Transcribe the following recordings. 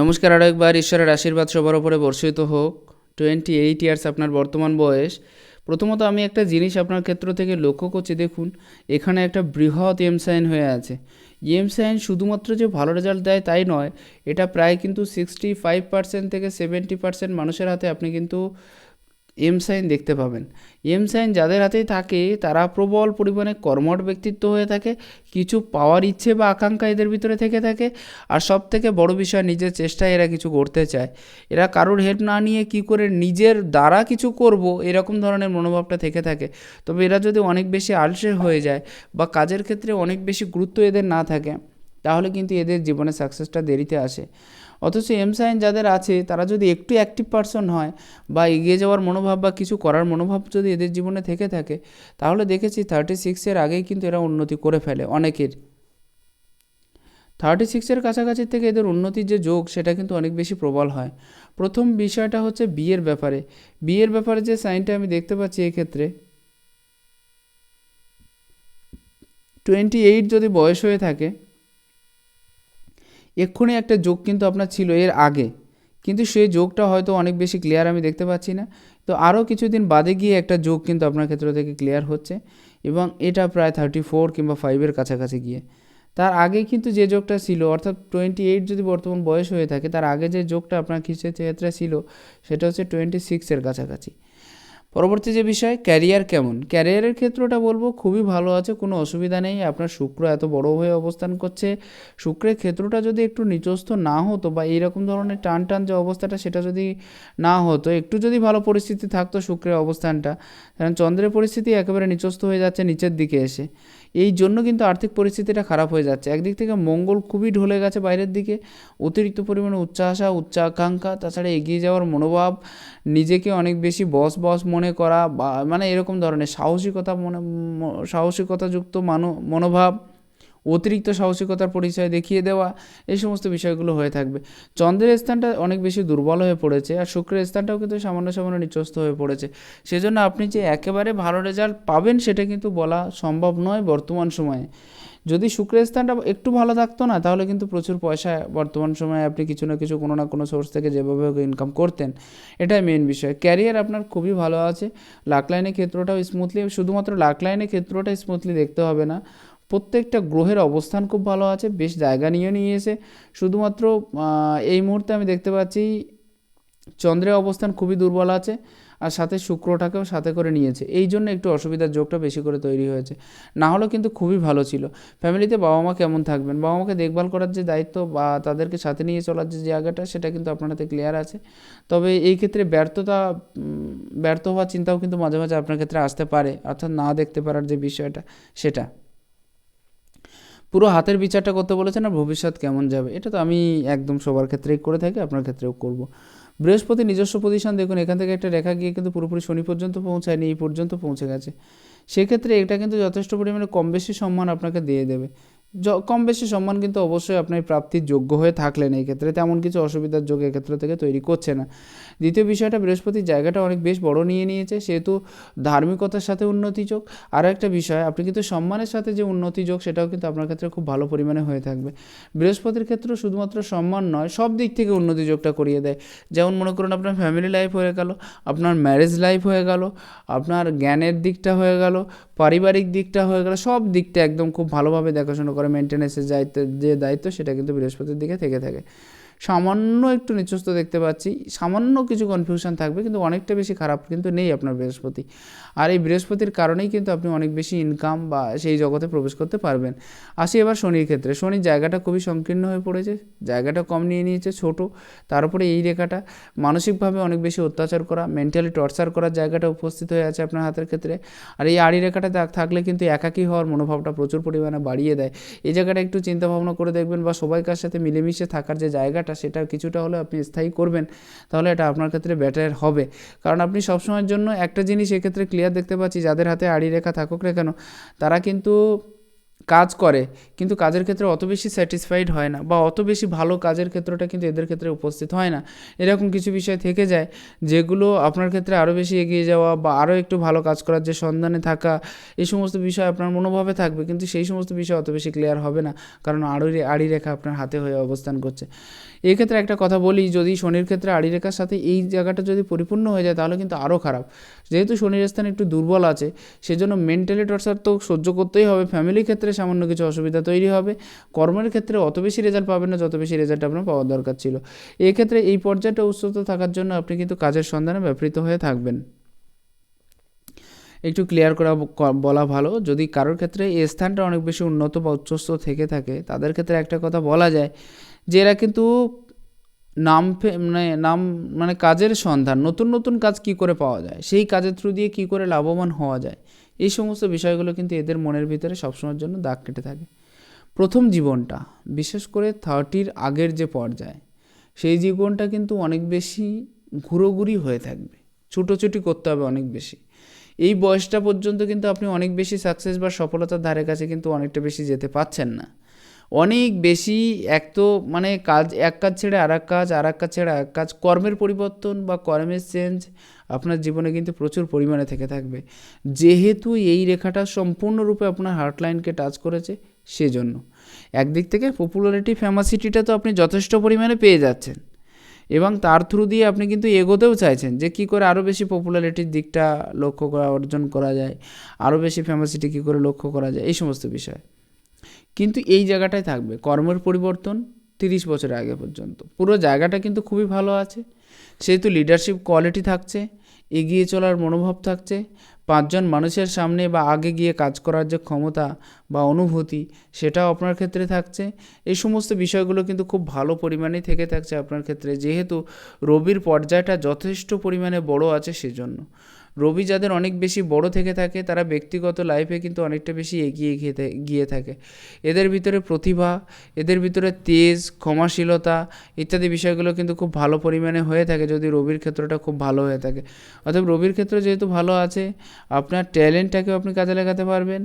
নমস্কার আরও একবার ঈশ্বরের আশীর্বাদ সবার ওপরে বর্ষিত হোক। টোয়েন্টি এইট ইয়ার্স আপনার বর্তমান বয়স। প্রথমত আমি একটা জিনিস আপনার ক্ষেত্র থেকে লক্ষ্য করছি, দেখুন, এখানে একটা বৃহৎ এম সাইন হয়ে আছে। এম সাইন শুধুমাত্র যে ভালো রেজাল্ট দেয় তাই নয়, এটা প্রায় কিন্তু সিক্সটি ফাইভ পার্সেন্ট থেকে সেভেন্টি পার্সেন্ট মানুষের হাতে আপনি কিন্তু এম সাইন দেখতে পাবেন। এম সাইন যাদের হাতেই থাকে, তারা প্রবল পরিমাণে কর্মট ব্যক্তিত্ব হয়ে থাকে, কিছু পাওয়ার ইচ্ছে বা আকাঙ্ক্ষা এদের ভিতরে থেকে থাকে। আর সব থেকে বড় বিষয়, নিজের চেষ্টায় এরা কিছু করতে চায়। এরা কারোর হেল্প না নিয়ে কি করে নিজের দ্বারা কিছু করব, এরকম ধরনের মনোভাবটা থেকে থাকে। তবে এরা যদি অনেক বেশি আলসে হয়ে যায় বা কাজের ক্ষেত্রে অনেক বেশি গুরুত্ব এদের না থাকে, তাহলে কিন্তু এদের জীবনে সাকসেসটা দেরিতে আসে। অথচ এম সাইন যাদের আছে, তারা যদি একটু অ্যাক্টিভ পারসন হয় বা এগিয়ে যাওয়ার মনোভাব বা কিছু করার মনোভাব যদি এদের জীবনে থেকে থাকে, তাহলে দেখেছি থার্টি সিক্সের আগেই কিন্তু এরা উন্নতি করে ফেলে অনেকের। থার্টি সিক্সের কাছাকাছি থেকে এদের উন্নতির যে যোগ, সেটা কিন্তু অনেক বেশি প্রবল হয়। প্রথম বিষয়টা হচ্ছে বিয়ের ব্যাপারে। বিয়ের ব্যাপারে যে সাইনটা আমি দেখতে পাচ্ছি এক্ষেত্রে টোয়েন্টি এইট যদি বয়স হয়ে থাকে এক্ষুনি একটা যোগ কিন্তু আপনার ছিল এর আগে। কিন্তু সেই যোগটা হয়তো অনেক বেশি ক্লিয়ার আমি দেখতে পাচ্ছি না। তো আরও কিছুদিন বাদে গিয়ে একটা যোগ কিন্তু আপনার ক্ষেত্র থেকে ক্লিয়ার হচ্ছে এবং এটা প্রায় থার্টি ফোর কিংবা ফাইভের কাছাকাছি গিয়ে। তার আগে কিন্তু যে যোগটা ছিল, অর্থাৎ টোয়েন্টি এইট যদি বর্তমান বয়স হয়ে থাকে, তার আগে যে যোগটা আপনার ক্ষেত্রে ছিল, সেটা হচ্ছে টোয়েন্টি সিক্সের কাছাকাছি। পরবর্তী যে বিষয়, ক্যারিয়ার কেমন? ক্যারিয়ারের ক্ষেত্রটা বলব খুবই ভালো আছে, কোনো অসুবিধা নেই। আপনার শুক্র এত বড় হয়ে অবস্থান করছে। শুক্রের ক্ষেত্রটা যদি একটু নিচস্থ না হতো বা এইরকম ধরনের টান টান যে অবস্থাটা, সেটা যদি না হতো, একটু যদি ভালো পরিস্থিতি থাকতো শুক্রের অবস্থানটা কারণ চন্দ্রের পরিস্থিতি একেবারে নিচস্থ হয়ে যাচ্ছে নিচের দিকে এসে। এই জন্য কিন্তু আর্থিক পরিস্থিতিটা খারাপ হয়ে যাচ্ছে। একদিক থেকে মঙ্গল খুবই ঢলে গেছে বাইরের দিকে, অতিরিক্ত পরিমাণে উচ্চাশা উচ্চাকাঙ্ক্ষা, তাছাড়া এগিয়ে যাওয়ার মনোভাব, নিজেকে অনেক বেশি বস বস মনে করা বা মানে এরকম ধরনের সাহসিকতা মনে, সাহসিকতাযুক্ত মানো, মনোভাব অতিরিক্ত সাহসিকতার পরিচয় দেখিয়ে দেওয়া, এই সমস্ত বিষয়গুলো হয়ে থাকবে। চন্দ্রের স্থানটা অনেক বেশি দুর্বল হয়ে পড়েছে আর শুক্রের স্থানটাও কিন্তু সামান্য সামান্য নিচস্ত হয়ে পড়েছে। সেজন্য আপনি যে একেবারে ভালো রেজাল্ট পাবেন সেটা কিন্তু বলা সম্ভব নয় বর্তমান সময়ে। যদি শুক্রের স্থানটা একটু ভালো থাকতো না, তাহলে কিন্তু প্রচুর পয়সা বর্তমান সময়ে আপনি কিছু না কিছু, কোনো না কোনো সোর্স থেকে যেভাবে হোক ইনকাম করতেন। এটাই মেন বিষয়। ক্যারিয়ার আপনার খুবই ভালো আছে। লাক লাইনের ক্ষেত্রটাও স্মুথলি শুধুমাত্র লাক লাইনের ক্ষেত্রটা স্মুথলি দেখতে হবে না। প্রত্যেকটা গ্রহের অবস্থান খুব ভালো আছে, বেশ জায়গা নিয়ে নিয়েছে। শুধুমাত্র এই মুহূর্তে আমি দেখতে পাচ্ছি চন্দ্রের অবস্থান খুবই দুর্বল আছে আর সাথে শুক্রটাকেও সাথে করে নিয়েছে। এই জন্য একটু অসুবিধার যোগটা বেশি করে তৈরি হয়েছে। না হলেও কিন্তু খুবই ভালো ছিল। ফ্যামিলিতে বাবা মা কেমন থাকবেন? বাবা মাকে দেখভাল করার যে দায়িত্ব বা তাদেরকে সাথে নিয়ে চলার যে জায়গাটা, সেটা কিন্তু আপনার হাতে ক্লিয়ার আছে। তবে এই ক্ষেত্রে ব্যর্থতা ব্যর্থ হওয়ার চিন্তাও কিন্তু মাঝে মাঝে আপনার ক্ষেত্রে আসতে পারে, অর্থাৎ না দেখতে পারার যে বিষয়টা, সেটা। পুরো হাতের বিচারটা করতে বলেছেন আর ভবিষ্যৎ কেমন যাবে? এটা তো আমি একদম সবার ক্ষেত্রেই করে থাকি, আপনার ক্ষেত্রেও করব। বৃহস্পতি নিজস্ব পজিশন দেখুন, এখান থেকে একটা রেখা গিয়ে কিন্তু পুরোপুরি শনি পর্যন্ত পৌঁছায়নি, এই পর্যন্ত পৌঁছে গেছে। সেক্ষেত্রে এটা কিন্তু যথেষ্ট পরিমাণে কম বেশি সম্মান আপনাকে দিয়ে দেবে। কম বেশি সম্মান কিন্তু অবশ্যই আপনার প্রাপ্তির যোগ্য হয়ে থাকলেন এই ক্ষেত্রে, তেমন কিছু অসুবিধার যোগ এক্ষেত্র থেকে তৈরি করছে না। দ্বিতীয় বিষয়টা বৃহস্পতির জায়গাটা অনেক বেশ বড় নিয়ে নিয়েছে, সেহেতু ধার্মিকতার সাথে উন্নতি যোগ। আর একটা বিষয়, আপনি কিন্তু সম্মানের সাথে যে উন্নতি যোগ, সেটাও কিন্তু আপনার ক্ষেত্রে খুব ভালো পরিমাণে হয়ে থাকবে। বৃহস্পতির ক্ষেত্রে শুধুমাত্র সম্মান নয়, সব দিক থেকে উন্নতি যোগটা করিয়ে দেয়। যেমন মনে করুন, আপনার ফ্যামিলি লাইফ হয়ে গেল, আপনার ম্যারেজ লাইফ হয়ে গেল, আপনার জ্ঞানের দিকটা হয়ে গেল, পারিবারিক দিকটা হয়ে গেল, সব দিকটা একদম খুব ভালোভাবে দেখাশোনা করে মেনটেন্যান্সের দায়িত্ব যে দায়িত্ব সেটা কিন্তু বৃহস্পতির দিকে থেকে থাকে। সামান্য একটু নিচস্ত দেখতে পাচ্ছি। সামান্য কিছু কনফিউশন থাকবে, কিন্তু অনেকটা বেশি খারাপ কিন্তু নেই আপনার বৃহস্পতি। আর এই বৃহস্পতির কারণেই কিন্তু আপনি অনেক বেশি ইনকাম বা সেই জগতে প্রবেশ করতে পারবেন। আসি এবার শনির ক্ষেত্রে। শনির জায়গাটা খুবই সংকীর্ণ হয়ে পড়েছে, জায়গাটা কম নিয়ে নিয়েছে, ছোট। তার উপরে এই রেখাটা, মানসিকভাবে অনেক বেশি অত্যাচার করা মেন্টালি টর্চার করার জায়গাটা উপস্থিত হয়ে আছে আপনার হাতের ক্ষেত্রে। আর এই আড়ি রেখাটা থাকলে কিন্তু একাকী হওয়ার মনোভাবটা প্রচুর পরিমাণে বাড়িয়ে দেয়। এই জায়গাটা একটু চিন্তা ভাবনা করে দেখবেন বা সবাইকার সাথে মিলেমিশে থাকার যে জায়গাটা জায়গাটা সেটা কিছুটা হলে আপনি স্থায়ী করবেন, তাহলে এটা আপনার ক্ষেত্রে বেটার হবে। কারণ আপনি সবসময়ের জন্য একটা জিনিস এক্ষেত্রে ক্লিয়ার দেখতে পাচ্ছি, যাদের হাতে আড়ি রেখা থাকুক না কেন, তারা কিন্তু কাজ করে, কিন্তু কাজের ক্ষেত্রে অত বেশি স্যাটিসফাইড হয় না, বা অত বেশি ভালো কাজের ক্ষেত্রটা কিন্তু এদের ক্ষেত্রে উপস্থিত হয় না। এরকম কিছু বিষয় থেকে যায়, যেগুলো আপনার ক্ষেত্রে আরও বেশি এগিয়ে যাওয়া, বা আরও একটু ভালো কাজ করার যে সন্ধানে থাকা, এই সমস্ত বিষয় আপনার মনোভাবে থাকবে, কিন্তু সেই সমস্ত বিষয় অত বেশি ক্লিয়ার হবে না, কারণ আড়ি আড়ি রেখা আপনার হাতে হয়ে অবস্থান করছে। এই ক্ষেত্রে একটা কথা বলি, যদি শনির ক্ষেত্রে আড়ি রেখার সাথে এই জায়গাটা যদি পরিপূর্ণ হয়ে যায়, তাহলে কিন্তু আরও খারাপ। যেহেতু শনির স্থান একটু দুর্বল আছে, সেজন্য মেন্টালি টর্চার তো সহ্য করতেই হবে। ফ্যামিলির ক্ষেত্রে সামান্য কিছু অসুবিধা তৈরি হবে। কর্মের ক্ষেত্রে অত বেশি রেজাল্ট পাবেন না, যত বেশি রেজাল্ট আপনার পাওয়ার দরকার ছিল। এই ক্ষেত্রে এই পর্যায়টা উচ্চত থাকার জন্য আপনি কিন্তু কাজের সন্ধানে ব্যাপৃত হয়ে থাকবেন। একটু ক্লিয়ার করা বলা ভালো, যদি কারোর ক্ষেত্রে এই স্থানটা অনেক বেশি উন্নত বা উচ্চস্থ থেকে থাকে, তাদের ক্ষেত্রে একটা কথা বলা যায় যে এরা কিন্তু নাম মানে নাম মানে কাজের সন্ধান, নতুন নতুন কাজ কি করে পাওয়া যায়, সেই কাজের থ্রু দিয়ে কি করে লাভবান হওয়া যায়, এই সমস্ত বিষয়গুলো কিন্তু এদের মনের ভিতরে সবসময়ের জন্য দাগ কেটে থাকে। প্রথম জীবনটা, বিশেষ করে থার্টির আগের যে পর্যায়, সেই জীবনটা কিন্তু অনেক বেশি ঘুরোঘুরি হয়ে থাকবে, ছুটোছুটি করতে হবে অনেক বেশি। এই বয়সটা পর্যন্ত কিন্তু আপনি অনেক বেশি সাকসেস বা সফলতার ধারে কাছে কিন্তু অনেকটা বেশি যেতে পাচ্ছেন না। অনেক বেশি এক তো মানে কাজ, এক কাজ ছেড়ে আর এক কাজ আর এক কাজ ছেড়ে এক কাজ, কর্মের পরিবর্তন বা কর্মের চেঞ্জ আপনার জীবনে কিন্তু প্রচুর পরিমাণে থেকে থাকবে। যেহেতু এই রেখাটা সম্পূর্ণরূপে আপনার হার্টলাইনকে টাচ করেছে, সেজন্য। একদিক থেকে পপুলারিটি ফেমাসিটিটা তো আপনি যথেষ্ট পরিমাণে পেয়ে যাচ্ছেন। এবং তার থ্রু দিয়ে আপনি কিন্তু এগোতেও চাইছেন যে কী করে আরও বেশি পপুলারিটির দিকটা লক্ষ্য করা, অর্জন করা যায় আরও বেশি ফেমাসিটি কী করে লক্ষ্য করা যায়, এই সমস্ত বিষয়। কিন্তু এই জায়গাটায় থাকবে। কর্মের পরিবর্তন তিরিশ বছর আগে পর্যন্ত। পুরো জায়গাটা কিন্তু খুবই ভালো আছে। সেহেতু লিডারশিপ কোয়ালিটি থাকছে, এগিয়ে চলার মনোভাব থাকছে। পাঁচজন মানুষের সামনে বা আগে গিয়ে কাজ করার যে ক্ষমতা বা অনুভূতি, সেটাও আপনার ক্ষেত্রে থাকছে। এই সমস্ত বিষয়গুলো কিন্তু খুব ভালো পরিমাণেই থেকে থাকছে আপনার ক্ষেত্রে। যেহেতু রবির পর্যায়টা যথেষ্ট পরিমাণে বড় আছে সেজন্য। রবি যাদের অনেক বেশি বড় থেকে থাকে, তারা ব্যক্তিগত লাইফে কিন্তু অনেকটা বেশি এগিয়ে গিয়ে থাকে। এদের ভিতরে প্রতিভা, এদের ভিতরে তেজ, ক্ষমাশীলতা ইত্যাদি বিষয়গুলো কিন্তু খুব ভালো পরিমাণে হয়ে থাকে যদি রবির ক্ষেত্রটা খুব ভালো হয়ে থাকে। অতএব রবির ক্ষেত্র যেহেতু ভালো আছে, আপনার ট্যালেন্টটাকেও আপনি কাজে লাগাতে পারবেন,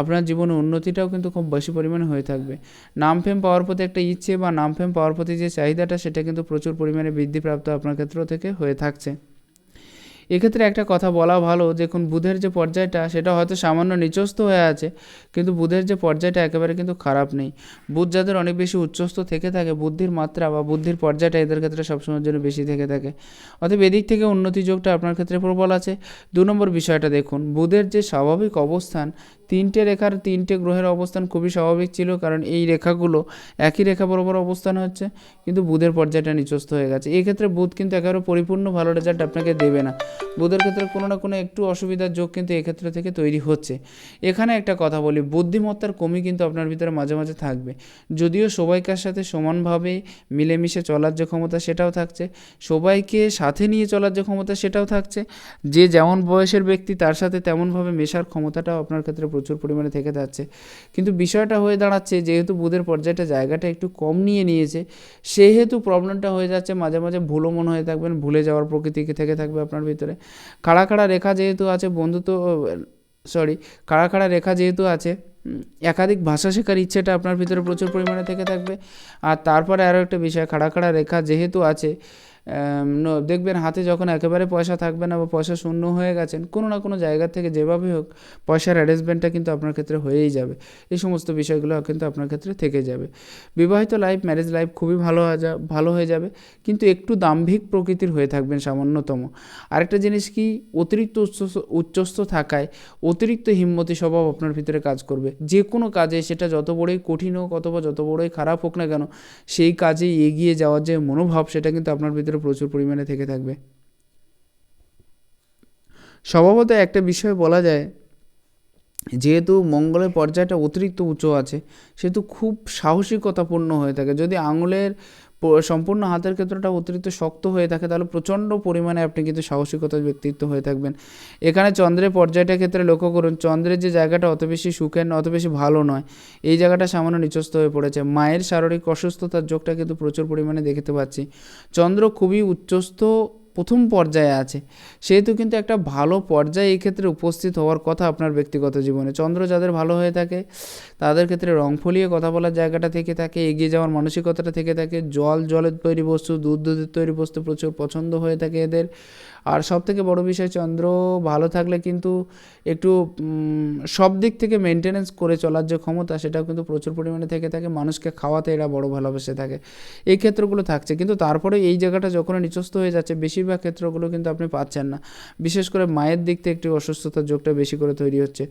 আপনার জীবনে উন্নতিটাও কিন্তু খুব বেশি পরিমাণে হয়ে থাকবে। নাম ফেম পাওয়ার প্রতি একটা ইচ্ছে বা নাম ফেম পাওয়ার প্রতি যে চাহিদাটা, সেটা কিন্তু প্রচুর পরিমাণে বৃদ্ধিপ্রাপ্ত আপনার ক্ষেত্র থেকে হয়ে থাকছে। এক্ষেত্রে একটা কথা বলা ভালো, দেখুন বুধের যে পর্যায়টা সেটা হয়তো সামান্য নিচস্থ হয়ে আছে, কিন্তু বুধের যে পর্যায়টা একেবারে কিন্তু খারাপ নেই। বুধ যাদের অনেক বেশি উচ্চস্থ থেকে থাকে, বুদ্ধির মাত্রা বা বুদ্ধির পর্যায়টা এদের ক্ষেত্রে সবসময়ের জন্য বেশি থেকে থাকে। অতএব এদিক থেকে উন্নতি যোগটা আপনার ক্ষেত্রে প্রবল আছে। দু নম্বর বিষয়টা দেখুন, বুধের যে স্বাভাবিক অবস্থান, তিনটে রেখার তিনটে গ্রহের অবস্থান খুবই স্বাভাবিক ছিল, কারণ এই রেখাগুলো একই রেখা বরাবর অবস্থান হচ্ছে, কিন্তু বুধের পর্যায়টা নিচস্থ হয়ে গেছে। এক্ষেত্রে ক্ষেত্রে বুধ কিন্তু একেবারে পরিপূর্ণ ভালো রেজাল্ট আপনাকে দেবে না। বুধের ক্ষেত্রে কোনো না কোনো একটু অসুবিধার যোগ কিন্তু এক্ষেত্রে থেকে তৈরি হচ্ছে। এখানে একটা কথা বলি, বুদ্ধিমত্তার কমি কিন্তু আপনার ভিতরে মাঝে মাঝে থাকবে। যদিও সবাইকার সাথে সমানভাবে মিলেমিশে চলার যে ক্ষমতা সেটাও থাকছে, সবাইকে সাথে নিয়ে চলার যে ক্ষমতা সেটাও থাকছে, যে যেমন বয়সের ব্যক্তি তার সাথে তেমনভাবে মেশার ক্ষমতাটাও আপনার ক্ষেত্রে প্রচুর পরিমাণে থেকে যাচ্ছে। কিন্তু বিষয়টা হয়ে দাঁড়াচ্ছে, যেহেতু বুধের পর্যায়টা জায়গাটা একটু কম নিয়ে নিয়েছে, সেহেতু প্রবলেমটা হয়ে যাচ্ছে, মাঝে মাঝে ভুলও মনে হয়ে থাকবেন ভুলে যাওয়ার প্রকৃতি থেকে থাকবে আপনার ভিতরে। খাড়া খাড়া রেখা যেহেতু আছে, বন্ধুত্ব সরি খাড়া খাড়া রেখা যেহেতু আছে একাধিক ভাষা শেখার ইচ্ছেটা আপনার ভিতরে প্রচুর পরিমাণে থেকে থাকবে। আর তারপরে আরও একটা বিষয় খাড়া খাড়া রেখা যেহেতু আছে দেখবেন হাতে যখন একেবারে পয়সা থাকবে না বা পয়সা শূন্য হয়ে গেছেন, কোনো না কোনো জায়গা থেকে যেভাবেই হোক, পয়সার অ্যারেঞ্জমেন্টটা কিন্তু আপনার ক্ষেত্রে হয়েই যাবে। এই সমস্ত বিষয়গুলো কিন্তু আপনার ক্ষেত্রে থেকে যাবে। বিবাহিত লাইফ ম্যারেজ লাইফ খুবই ভালো ভালো হয়ে যাবে, কিন্তু একটু দাম্ভিক প্রকৃতির হয়ে থাকবেন সামান্যতম। আরেকটা জিনিস কি, অতিরিক্ত উচ্চস্থ উচ্চস্থ থাকায় অতিরিক্ত হিম্মতি স্বভাব আপনার ভিতরে কাজ করবে। যে কোনো কাজে সেটা যত বড়ই কঠিন হোক অথবা যত বড়ই খারাপ হোক না কেন, সেই কাজে এগিয়ে যাওয়ার যে মনোভাব, সেটা কিন্তু আপনার ভিতরে প্রচুর পরিমাণে থেকে থাকবে। স্বভাবত একটা বিষয় বলা যায়, যেহেতু মঙ্গলের পর্যায়টা অতিরিক্ত উঁচু আছে, সেহেতু খুব সাহসিকতাপূর্ণ হয়ে থাকে। যদি আঙুলের সম্পূর্ণ হাতের ক্ষেত্রটা অতিরিক্ত শক্ত হয়ে থাকে, তাহলে প্রচণ্ড পরিমাণে আপনি কিন্তু সাহসিকতার ব্যক্তিত্ব হয়ে থাকবেন। এখানে চন্দ্রের পর্যায়টার ক্ষেত্রে লক্ষ্য করুন, চন্দ্রের যে জায়গাটা অত বেশি সুখের, অত বেশি ভালো নয়, এই জায়গাটা সামান্য নিচস্ত হয়ে পড়েছে। মায়ের শারীরিক অসুস্থতার যোগটা কিন্তু প্রচুর পরিমাণে দেখতে পাচ্ছি। চন্দ্র খুবই উচ্চস্থ প্রথম পর্যায়ে আছে। সেহেতু কিন্তু একটা ভালো পর্যায়ে এই ক্ষেত্রে উপস্থিত হওয়ার কথা আপনার ব্যক্তিগত জীবনে। চন্দ্র যাদের ভালো হয়ে থাকে, তাদের ক্ষেত্রে রং ফলিয়ে কথা বলার জায়গাটা থেকে থাকে, এগিয়ে যাওয়ার মানসিকতাটা থেকে থাকে, জল, জলের তৈরি বস্তু, দুধ, দুধের তৈরি বস্তু প্রচুর পছন্দ হয়ে থাকে এদের। আর সব থেকে বড় বিষয়, চন্দ্র ভালো থাকলে কিন্তু একটু সব দিক থেকে মেনটেনেন্স করে চলার যে ক্ষমতা, সেটাও কিন্তু প্রচুর পরিমাণে থেকে থাকে। মানুষকে খাওয়াতে এরা বড় ভালোবেসে থাকে। এই ক্ষেত্রগুলো থাকছে। কিন্তু তারপরে এই জায়গাটা যখন নিচস্ত হয়ে যাচ্ছে, বেশিরভাগ ক্ষেত্রগুলো কিন্তু আপনি পাচ্ছেন না। বিশেষ করে মায়ের দিক থেকে একটু অসুস্থতার যোগটা বেশি করে তৈরি হচ্ছে।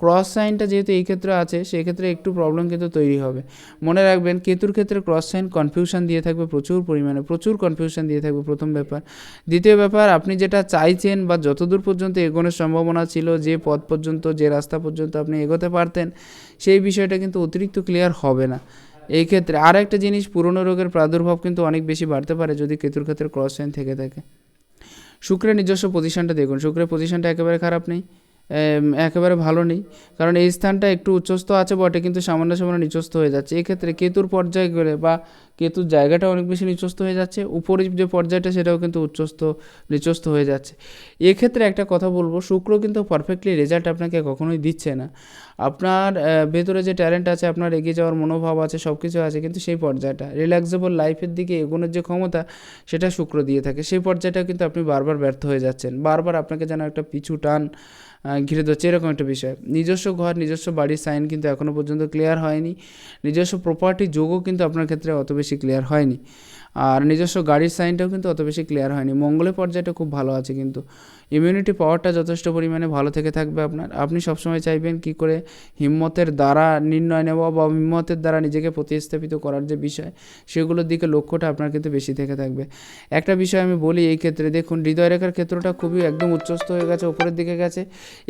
ক্রস সাইনটা যেহেতু এই ক্ষেত্রে আছে সেই ক্ষেত্রে একটু প্রবলেম কিন্তু তৈরি হবে। মনে রাখবেন, কেতুর ক্ষেত্রে ক্রস সাইন কনফিউশন দিয়ে থাকবে প্রচুর পরিমাণে, প্রচুর কনফিউশন দিয়ে থাকবে প্রথম ব্যাপার। দ্বিতীয় ব্যাপার, আপনি যেটা চাইছেন বা যতদূর পর্যন্ত এগোনোর সম্ভাবনা ছিল, যে পথ পর্যন্ত, যে রাস্তা পর্যন্ত আপনি এগোতে পারতেন, সেই বিষয়টা কিন্তু অতিরিক্ত ক্লিয়ার হবে না। এই ক্ষেত্রে আর একটা জিনিস, পুরনো রোগের প্রাদুর্ভাব কিন্তু অনেক বেশি বাড়তে পারে যদি কেতুর ক্ষেত্রে ক্রস সাইন থেকে থাকে। শুক্রের নিজস্ব পজিশনটা দেখুন। শুক্রের পজিশনটা একেবারে খারাপ নেই। একেবারে ভালো নেই। কারণ এই স্থানটা একটু উচ্চস্থ আছে বটে, কিন্তু সামান্য সামান্য নিচস্থ হয়ে যাচ্ছে। এক্ষেত্রে কেতুর পর্যায়ে গেলে বা কেতুর জায়গাটা অনেক বেশি নিচস্থ হয়ে যাচ্ছে, উপরে যে পর্যায়টা সেটাও কিন্তু উচ্চস্থ, নিচস্থ হয়ে যাচ্ছে। এক্ষেত্রে একটা কথা বলব, শুক্র কিন্তু পারফেক্টলি রেজাল্ট আপনাকে কখনোই দিচ্ছে না। আপনার ভেতরে যে ট্যালেন্ট আছে, আপনার এগিয়ে যাওয়ার মনোভাব আছে সব কিছু আছে, কিন্তু সেই পর্যায়টা রিল্যাক্সেবল লাইফের দিকে এগোনোর যে ক্ষমতা, সেটা শুক্র দিয়ে থাকে। সেই পর্যায়টা কিন্তু আপনি বারবার ব্যর্থ হয়ে যাচ্ছেন। বারবার আপনাকে যেন একটা পিছু টান ঘিরে ধরছে, এরকম একটা বিষয়। নিজস্ব ঘর, নিজস্ব বাড়ির সাইন কিন্তু এখনও পর্যন্ত ক্লিয়ার হয়নি। নিজস্ব প্রপার্টি যোগও কিন্তু আপনার ক্ষেত্রে অত বেশি ক্লিয়ার হয়নি। আর নিজস্ব গাড়ির সাইনটাও কিন্তু অত বেশি ক্লিয়ার হয়নি। মঙ্গলের পর্যায়টা খুব ভালো আছে কিন্তু। ইমিউনিটি পাওয়ারটা যথেষ্ট পরিমাণে ভালো থেকে থাকবে আপনার। আপনি সবসময় চাইবেন কি করে হিম্মতের দ্বারা নির্ণয় নেওয়া বা হিম্মতের দ্বারা নিজেকে প্রতিস্থাপিত করার যে বিষয়, সেগুলোর দিকে লক্ষ্যটা আপনার কিন্তু বেশি থেকে থাকবে। একটা বিষয় আমি বলি, এই ক্ষেত্রে দেখুন, হৃদয়রেখার ক্ষেত্রটা খুবই একদম উচ্চস্থ হয়ে গেছে, ওপরের দিকে গেছে।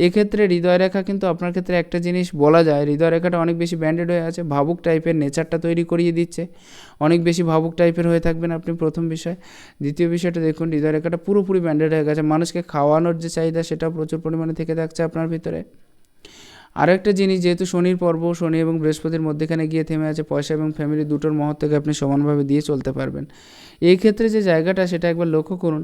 এক্ষেত্রে হৃদয়রেখা কিন্তু আপনার ক্ষেত্রে একটা জিনিস বলা যায়, হৃদয়রেখাটা অনেক বেশি ব্যান্ডেড হয়ে আছে, ভাবুক টাইপের নেচারটা তৈরি করিয়ে দিচ্ছে। অনেক বেশি ভাবুক টাইপের হয়ে থাকবেন আপনি প্রথম বিষয়। দ্বিতীয় বিষয়টা দেখুন, হৃদয়রেখাটা পুরোপুরি ব্যান্ডেড হয়ে গেছে, মানুষকে খাওয়ানোর যে চাহিদা সেটা প্রচুর পরিমাণে থেকে থাকছে আপনার ভিতরে। আরও একটা জিনিস, যেহেতু শনির পর্ব, শনি এবং বৃহস্পতির মধ্যেখানে গিয়ে থেমে আছে, পয়সা এবং ফ্যামিলি দুটোর মহত্বকে আপনি সমানভাবে দিয়ে চলতে পারবেন। এই ক্ষেত্রে যে জায়গাটা, সেটা একবার লক্ষ্য করুন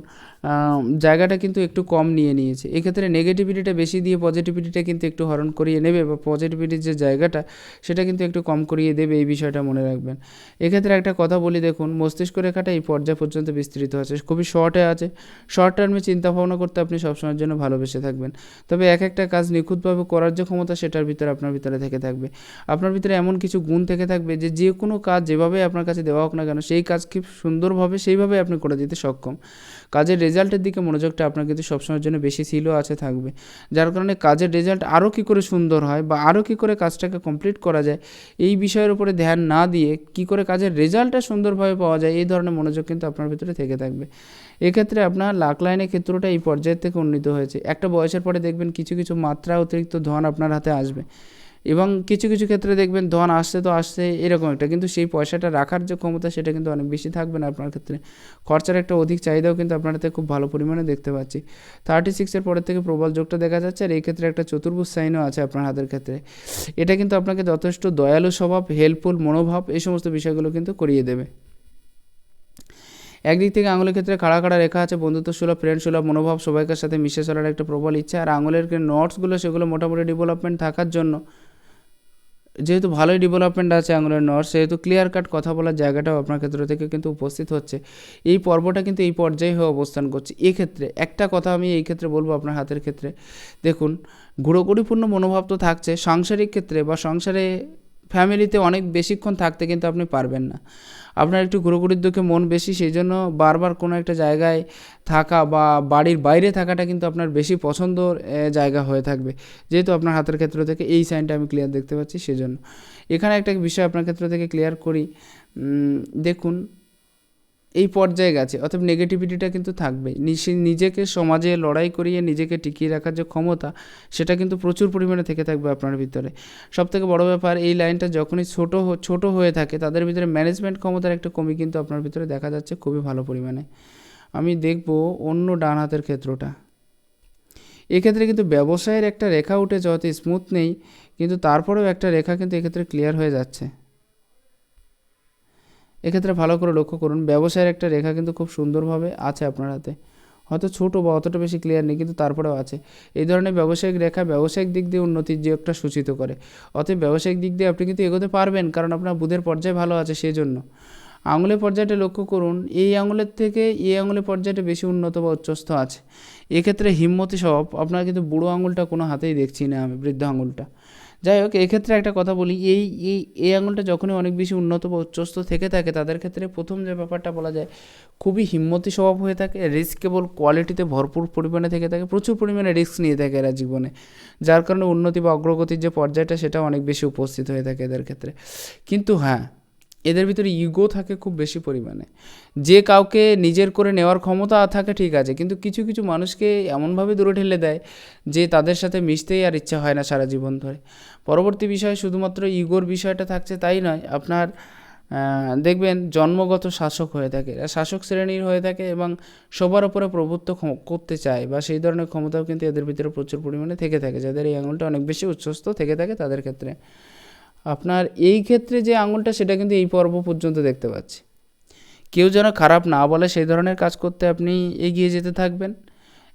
জায়গাটা কিন্তু একটু কম নিয়ে নিয়েছে। এক্ষেত্রে নেগেটিভিটিটা বেশি দিয়ে পজিটিভিটিটা কিন্তু একটু হরণ করিয়ে নেবে বা পজিটিভিটির যে জায়গাটা, সেটা কিন্তু একটু কম করিয়ে দেবে, এই বিষয়টা মনে রাখবেন। এক্ষেত্রে একটা কথা বলি, দেখুন, মস্তিষ্ক রেখাটা এই পর্যায় পর্যন্ত বিস্তৃত আছে, খুবই শর্টে আছে। শর্ট টার্মে চিন্তা ভাবনা করতে আপনি সবসময়ের জন্য ভালোবেসে থাকবেন। তবে এক একটা কাজ নিখুঁতভাবে করার যে ক্ষমতা সেটার ভিতরে আপনার ভিতরে থেকে থাকবে। আপনার ভিতরে এমন কিছু গুণ থেকে থাকবে যে যে কোনো কাজ যেভাবে আপনার কাছে দেওয়া হোক না কেন, সেই কাজ খুব সুন্দরভাবে, সেইভাবে আপনি করে দিতে সক্ষম। কাজের রেজাল্টের দিকে মনোযোগটা আপনার কিন্তু সবসময়ের জন্য বেশি ছিল আছে, থাকবে। যার কারণে কাজের রেজাল্ট আরও কী করে সুন্দর হয় বা আরও কী করে কাজটাকে কমপ্লিট করা যায়, এই বিষয়ের উপরে ধ্যান না দিয়ে কী করে কাজের রেজাল্টটা সুন্দরভাবে পাওয়া যায়, এই ধরনের মনোযোগ কিন্তু আপনার ভিতরে থেকে থাকবে। এক্ষেত্রে আপনার লাখ লাইনের ক্ষেত্রটা এই পর্যায়ের থেকে উন্নীত হয়েছে। একটা বয়সের পরে দেখবেন কিছু কিছু মাত্রা অতিরিক্ত ধন আপনার হাতে আসবে এবং কিছু কিছু ক্ষেত্রে দেখবেন ধন আসছে তো আসছে এরকম একটা। কিন্তু সেই পয়সাটা রাখার যে ক্ষমতা সেটা কিন্তু অনেক বেশি থাকবে না আপনার ক্ষেত্রে। খরচার একটা অধিক চাহিদাও কিন্তু আপনার হাতে খুব ভালো পরিমাণে দেখতে পাচ্ছি। থার্টি সিক্সের পরের থেকে প্রবল যোগটা দেখা যাচ্ছে আর এই ক্ষেত্রে একটা চতুর্ভুজ সাইনও আছে আপনার হাতের ক্ষেত্রে। এটা কিন্তু আপনাকে যথেষ্ট দয়ালু স্বভাব হেল্পফুল মনোভাব এই সমস্ত বিষয়গুলো কিন্তু করিয়ে দেবে। একদিক থেকে আঙুলের ক্ষেত্রে খাড়া খাড়া রেখা আছে বন্ধুত্ব সুলভ ফ্রেন্ড সুলভ মনোভাব, সবাইকার সাথে মিশে চলার একটা প্রবল ইচ্ছা। আর আঙুলের নটসগুলো সেগুলো মোটামুটি ডেভেলপমেন্ট থাকার জন্য যেহেতু ভালোই ডেভেলপমেন্ট আছে আঙুলের নর্স সেহেতু ক্লিয়ার কাট কথা বলার জায়গাটাও আপনার ক্ষেত্র থেকে কিন্তু উপস্থিত হচ্ছে। এই পর্বটা কিন্তু এই পর্যায়ে হয়ে অবস্থান করছে। এক্ষেত্রে একটা কথা আমি এই ক্ষেত্রে বলব আপনার হাতের ক্ষেত্রে। দেখুন, ঘুরোঘুরিপূর্ণ মনোভাব তো থাকছে। সাংসারিক ক্ষেত্রে বা সংসারে ফ্যামিলিতে অনেক বেশিক্ষণ থাকতে কিন্তু আপনি পারবেন না। আপনার একটু দুঃখে মন বেশি সেই জন্য বারবার কোনো একটা জায়গায় থাকা বা বাড়ির বাইরে থাকাটা কিন্তু আপনার বেশি পছন্দ জায়গা হয়ে থাকবে। যেহেতু আপনার হাতের ক্ষেত্র থেকে এই সাইনটা আমি ক্লিয়ার দেখতে পাচ্ছি, সেজন্য। এখানে একটা বিষয় আপনার ক্ষেত্র থেকে ক্লিয়ার করি। দেখুন এই পর্যায়ে গেছে। অর্থাৎ নেগেটিভিটিটা কিন্তু থাকবে নিজেকে সমাজে লড়াই করিয়ে নিজেকে টিকিয়ে রাখার যে ক্ষমতা, সেটা কিন্তু প্রচুর পরিমাণে থেকে থাকবে আপনার ভিতরে। সব থেকে বড় ব্যাপার, এই লাইনটা যখনই ছোট ছোট হয়ে থাকে, তাদের ভিতরে ম্যানেজমেন্ট ক্ষমতার একটা কমি কিন্তু আপনার ভিতরে দেখা যাচ্ছে খুবই ভালো পরিমাণে। আমি দেখব অন্য ডান হাতের ক্ষেত্রটা। এক্ষেত্রে কিন্তু ব্যবসায়ের একটা রেখা উঠেছে হয়তো স্মুথ নেই, কিন্তু তারপরেও একটা রেখা কিন্তু এক্ষেত্রে ক্লিয়ার হয়ে যাচ্ছে। এক্ষেত্রে ভালো করে লক্ষ্য করুন, ব্যবসায়ের একটা রেখা কিন্তু খুব সুন্দরভাবে আছে আপনার হাতে। হয়তো ছোটো বা অতটা বেশি ক্লিয়ার নেই, কিন্তু তারপরেও আছে। এই ধরনের ব্যবসায়িক রেখা ব্যবসায়িক দিক দিয়ে উন্নতির যে একটা সূচিত করে। অতএব ব্যবসায়িক দিক দিয়ে আপনি কিন্তু এগোতে পারবেন, কারণ আপনার বুধের পর্যায়ে ভালো আছে সেই জন্য আঙুলের পর্যায়টা লক্ষ্য করুন, এই আঙুলের থেকে এই আঙুলের পর্যায়টা বেশি উন্নত বা উচ্চস্থ আছে। এক্ষেত্রে হিম্মতি সব আপনার কিন্তু বুড়ো আঙুলটা কোনো হাতেই দেখছি না আমি, বৃদ্ধ আঙুলটা। যাই হোক, এক্ষেত্রে একটা কথা বলি, এই এই এই আঙুলটা যখনই অনেক বেশি উন্নত বা উচ্চস্থ থেকে থাকে, তাদের ক্ষেত্রে প্রথম যে ব্যাপারটা বলা যায়, খুবই হিম্মতি স্বভাব হয়ে থাকে রিস্ক কেবল কোয়ালিটিতে ভরপুর পরিমাণে থেকে থাকে, প্রচুর পরিমাণে রিস্ক নিয়ে থাকে এরা জীবনে। যার কারণে উন্নতি বা অগ্রগতির যে পর্যায়টা সেটা অনেক বেশি উপস্থিত হয়ে থাকে এদের ক্ষেত্রে। কিন্তু হ্যাঁ এদের ভিতরে ইগো থাকে খুব বেশি পরিমাণে। যে কাউকে নিজের করে নেওয়ার ক্ষমতা থাকে ঠিক আছে, কিন্তু কিছু কিছু মানুষকে এমনভাবে দূরে ঠেলে দেয় যে তাদের সাথে মিশতেই আর ইচ্ছা হয় না সারা জীবন ধরে। পরবর্তী বিষয়ে শুধুমাত্র ইগোর বিষয়টা থাকছে তাই নয়, আপনার দেখবেন জন্মগত শাসক হয়ে থাকে। শাসক শ্রেণির হয়ে থাকে এবং সবার ওপরে প্রভুত্ব করতে চায় বা সেই ধরনের ক্ষমতাও কিন্তু এদের ভিতরে প্রচুর পরিমাণে থেকে থাকে। যাদের এই আঙুলটা অনেক বেশি উচ্চস্থ থেকে থাকে তাদের ক্ষেত্রে। আপনার এই ক্ষেত্রে যে আঙুলটা, সেটা কিন্তু এই পর্ব পর্যন্ত দেখতে পাচ্ছি। কেউ যেন খারাপ না বলে সেই ধরনের কাজ করতে আপনি এগিয়ে যেতে থাকবেন।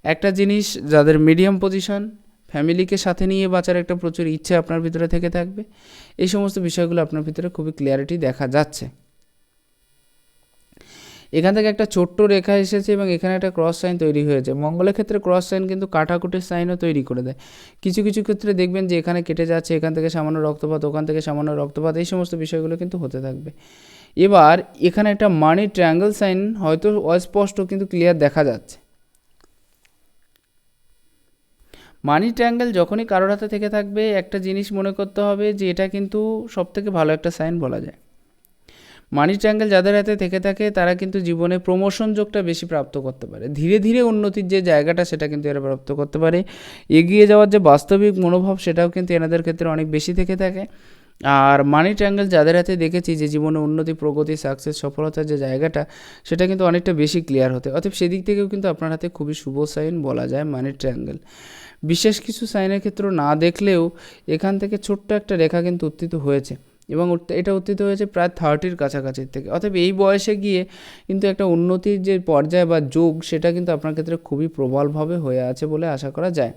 একটা জিনিস, যাদের মিডিয়াম পজিশন ফ্যামিলিকে সাথে নিয়ে বাঁচার একটা প্রচুর ইচ্ছে আপনার ভিতরে থেকে থাকবে। এই সমস্ত বিষয়গুলো আপনার ভিতরে খুবই ক্লিয়ারিটি দেখা যাচ্ছে। এখান থেকে একটা ছোট্ট রেখা এসেছে এবং এখানে একটা ক্রস সাইন তৈরি হয়েছে। মঙ্গলের ক্ষেত্রে ক্রস সাইন কিন্তু কাটাকুটির সাইনও তৈরি করে দেয়। কিছু কিছু ক্ষেত্রে দেখবেন যে এখানে কেটে যাচ্ছে, এখান থেকে সামান্য রক্তপাত, ওখান থেকে সামান্য রক্তপাত, এই সমস্ত বিষয়গুলো কিন্তু হতে থাকবে। এবার এখানে একটা মানি ট্রায়াঙ্গেল সাইন হয়তো অস্পষ্ট কিন্তু ক্লিয়ার দেখা যাচ্ছে। মানি ট্রায়াঙ্গেল যখনই কারোর হাতে থেকে থাকবে, একটা জিনিস মনে করতে হবে যে এটা কিন্তু সবথেকে ভালো একটা সাইন বলা যায়। মানি ট্রায়াঙ্গেল যাদের হাতে থেকে থাকে, তারা কিন্তু জীবনে প্রমোশন যোগটা বেশি প্রাপ্ত করতে পারে। ধীরে ধীরে উন্নতির যে জায়গাটা, সেটা কিন্তু এরা প্রাপ্ত করতে পারে। এগিয়ে যাওয়ার যে বাস্তবিক মনোভাব, সেটাও কিন্তু এনাদের ক্ষেত্রে অনেক বেশি থেকে থাকে। আর মানি ট্রায়াঙ্গেল যাদের হাতে দেখেছি যে জীবনে উন্নতি, প্রগতি সাকসেস সফলতার যে জায়গাটা, সেটা কিন্তু অনেকটা বেশি ক্লিয়ার হতে। অতএব সেদিক থেকেও কিন্তু আপনার হাতে খুবই শুভ সাইন বলা যায় মানি ট্রায়াঙ্গেল বিশেষ কিছু সাইনের ক্ষেত্র না দেখলেও এখান থেকে ছোট্ট একটা রেখা কিন্তু উত্থিত হয়েছে। এবং এটা উত্থিত হয়েছে প্রায় থার্টির কাছাকাছির থেকে। অতএব এই বয়সে গিয়ে কিন্তু একটা উন্নতির যে পর্যায় বা যোগ, সেটা কিন্তু আপনার ক্ষেত্রে খুবই প্রবলভাবে হয়ে আছে বলে আশা করা যায়।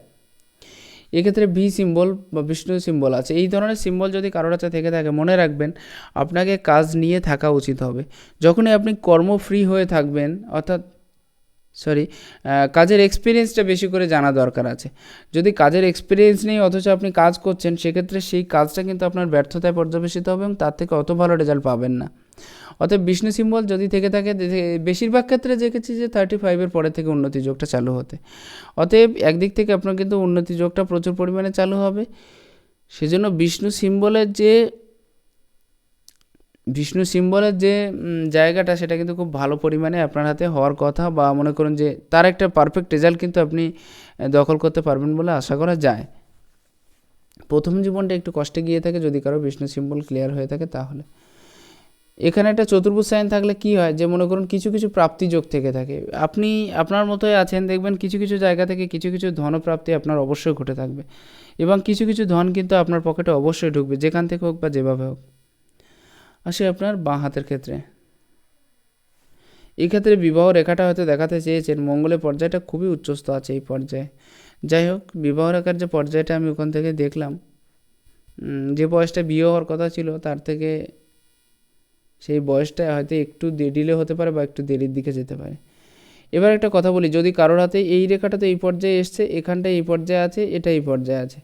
এক্ষেত্রে ভি সিম্বল বা বিষ্ণু সিম্বল আছে। এই ধরনের সিম্বল যদি কারোর কাছে থেকে থাকে, মনে রাখবেন আপনাকে কাজ নিয়ে থাকা উচিত হবে। যখনই আপনি কর্ম ফ্রি হয়ে থাকবেন, অর্থাৎ সরি কাজের এক্সপিরিয়েন্সটা বেশি করে জানা দরকার আছে। যদি কাজের এক্সপিরিয়েন্স নেই, অথচ আপনি কাজ করছেন, সেক্ষেত্রে সেই কাজটা কিন্তু আপনার ব্যর্থতায় পর্যবেসিত হবে এবং তার থেকে অত ভালো রেজাল্ট পাবেন না। অতএব বিষ্ণু সিম্বল যদি থেকে থাকে বেশিরভাগ ক্ষেত্রে দেখেছি যে থার্টি ফাইভের পরে থেকে উন্নতি যোগটা চালু হতে। অতএব একদিক থেকে আপনার কিন্তু উন্নতি যোগটা প্রচুর পরিমাণে চালু হবে। সেজন্য বিষ্ণু সিম্বলের যে বিষ্ণু সিম্বলের যে জায়গাটা সেটা কিন্তু খুব ভালো পরিমাণে আপনার হাতে হওয়ার কথা বা মনে করুন যে, তার একটা পারফেক্ট রেজাল্ট কিন্তু আপনি দখল করতে পারবেন বলে আশা করা যায়। প্রথম জীবনটা একটু কষ্টে গিয়ে থাকে, যদি কারও বিষ্ণু সিম্বল ক্লিয়ার হয়ে থাকে তাহলে। এখানে একটা চতুর্ভুজ সাইন থাকলে কি হয়? যে, মনে করুন কিছু কিছু প্রাপ্তি যোগ থেকে থাকে। আপনি, আপনার মতোই আছেন, দেখবেন কিছু কিছু জায়গা থেকে কিছু কিছু ধনপ্রাপ্তি আপনার অবশ্যই ঘটে থাকবে। এবং কিছু কিছু ধন কিন্তু আপনার পকেটে অবশ্যই ঢুকবে, যেখান থেকে হোক বা যেভাবে হোক। আসে আপনার বাঁ হাতের ক্ষেত্রে। এই ক্ষেত্রে বিবাহ রেখাটা হয়তো দেখাতে চেয়েছেন, মঙ্গলের পর্যায়টা খুবই উচ্চস্থ আছে এই পর্যায়ে। যাই হোক, বিবাহ রেখার যে পর্যায়টা আমি ওখান থেকে দেখলাম যে বয়সটা বিয়ে হওয়ার কথা ছিল, তার থেকে সেই বয়সটা হয়তো একটু ডিলে হতে পারে বা একটু দেরির দিকে যেতে পারে। এবার একটা কথা বলি, যদি কারোর হাতে এই রেখাটা তো এই পর্যায়ে এসছে এখানটা এই পর্যায়ে আছে এটা এই পর্যায়ে আছে।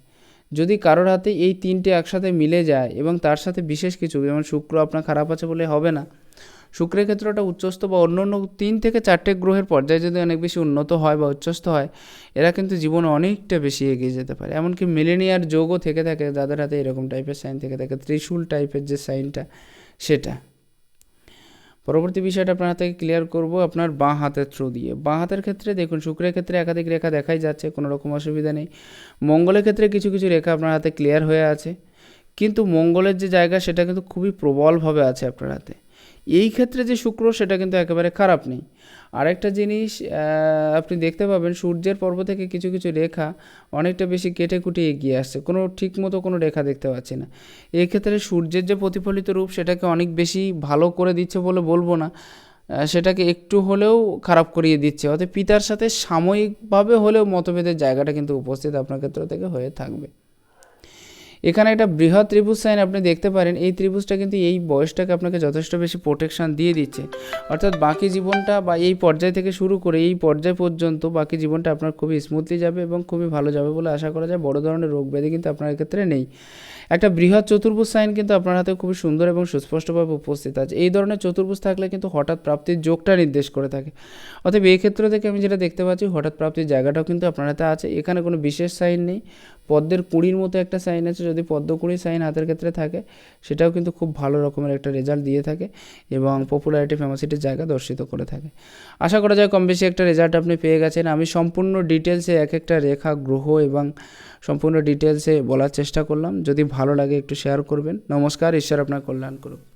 যদি কারোর হাতে এই তিনটে একসাথে মিলে যায় এবং তার সাথে বিশেষ কিছু, যেমন শুক্র আপনার খারাপ আছে বলে হবে না, শুক্রের ক্ষেত্রে ওটা উচ্চস্থ বা অন্য অন্য তিন থেকে চারটে গ্রহের পর্যায়ে যদি অনেক বেশি উন্নত হয় বা উচ্চস্থ হয়, এরা কিন্তু জীবনে অনেকটা বেশি এগিয়ে যেতে পারে। এমনকি মিলেনিয়ার যোগও থেকে থাকে, যাদের হাতে এরকম টাইপের সাইন থেকে থাকে, ত্রিশূল টাইপের যে সাইনটা সেটা। পরবর্তী বিষয়টা আপনার হাতে ক্লিয়ার করব, আপনার বাঁ হাতের থ্রু দিয়ে। বাঁ হাতের ক্ষেত্রে দেখুন, শুক্রের ক্ষেত্রে একাধিক রেখা দেখাই যাচ্ছে, কোনো রকম অসুবিধা নেই। মঙ্গলের ক্ষেত্রে কিছু কিছু রেখা আপনার হাতে ক্লিয়ার হয়ে আছে। কিন্তু মঙ্গলের যে জায়গা, সেটা কিন্তু খুবই প্রবলভাবে আছে আপনার হাতে। এই ক্ষেত্রে যে শুক্র, সেটা কিন্তু একেবারে খারাপ নেই। আরেকটা জিনিস আপনি দেখতে পাবেন, সূর্যের পর্ব থেকে কিছু কিছু রেখা অনেকটা বেশি কেটে কুটে এগিয়ে আসছে। কোনো ঠিক মতো কোনো রেখা দেখতে পাচ্ছি না। এই ক্ষেত্রে সূর্যের যে প্রতিফলিত রূপ, সেটাকে অনেক বেশি ভালো করে দিচ্ছে বলে বলব না। সেটাকে একটু হলেও খারাপ করিয়ে দিচ্ছে। অর্থাৎ পিতার সাথে সাময়িকভাবে হলেও মতভেদের জায়গাটা কিন্তু উপস্থিত আপনার ক্ষেত্র থেকে হয়ে থাকবে। এখানে একটা বৃহৎ ত্রিভুজ সাইন আপনি দেখতে পারেন। এই ত্রিভুজটা কিন্তু এই বয়সটাকে আপনাকে যথেষ্ট বেশি প্রোটেকশন দিয়ে দিচ্ছে। অর্থাৎ বাকি জীবনটা বা এই পর্যায় থেকে শুরু করে এই পর্যায় পর্যন্ত বাকি জীবনটা আপনার খুবই স্মুথলি যাবে এবং খুবই ভালো যাবে বলে আশা করা যায়। বড় ধরনের রোগ ব্যাধি কিন্তু আপনার ক্ষেত্রে নেই। একটা বৃহৎ চতুর্ভুজ সাইন কিন্তু আপনার হাতে খুবই সুন্দর এবং সুস্পষ্টভাবে উপস্থিত আছে। এই ধরনের চতুর্ভুজ থাকলে কিন্তু হঠাৎ প্রাপ্তির যোগটা নির্দেশ করে থাকে। অতএব এই ক্ষেত্র থেকে আমি যেটা দেখতে পাচ্ছি, হঠাৎ প্রাপ্তির জায়গাটাও কিন্তু আপনার হাতে আছে। এখানে কোনো বিশেষ সাইন নেই। পদ্মের কুড়ির মতো একটা সাইন আছে, যদি পদ্ম কুড়ি সাইন হাতের ক্ষেত্রে থাকে, সেটাও কিন্তু খুব ভালো রকমের একটা রেজাল্ট দিয়ে থাকে এবং পপুলারিটি ফেমাসিটির জায়গা দর্শিত করে থাকে। আশা করা যায় কম বেশি একটা রেজাল্ট আপনি পেয়ে গেছেন। আমি সম্পূর্ণ ডিটেলসে এক একটা রেখা, গ্রহ এবং সম্পূর্ণ ডিটেলসে বলার চেষ্টা করলাম। যদি ভালো লাগে একটু শেয়ার করবেন। নমস্কার, ঈশ্বর আপনার কল্যাণ করুক।